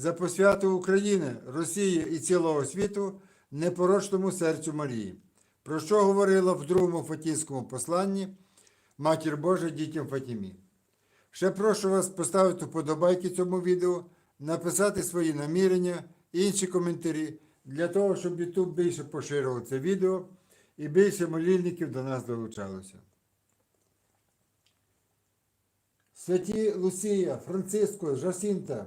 за посвяту України, Росії і цілого світу непорочному серцю Марії, про що говорила в другому Фатійському посланні Матір Божа дітям Фатімі. Ще прошу вас поставити вподобайки цьому відео, написати свої намірення, інші коментарі, для того, щоб YouTube більше поширював це відео і більше молільників до нас долучалося. Святі Лусія, Франциско, Жасінта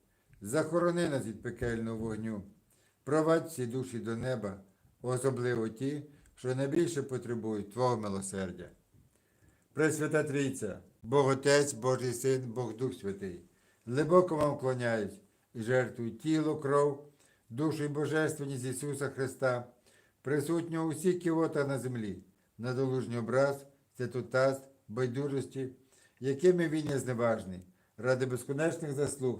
захорони нас від пекельного вогню, провадь всі душі до неба, особливо ті, що найбільше потребують Твого милосердя. Пресвята Трійця, Бог Отець, Божий Син, Бог Дух Святий, глибоко вам вклоняюсь і жертвую тіло, кров, душу і божественність Ісуса Христа, присутнього у всіх ківота на землі, на долужній образ, цитутаст, байдужості, якими він є зневажний, ради безконечних заслуг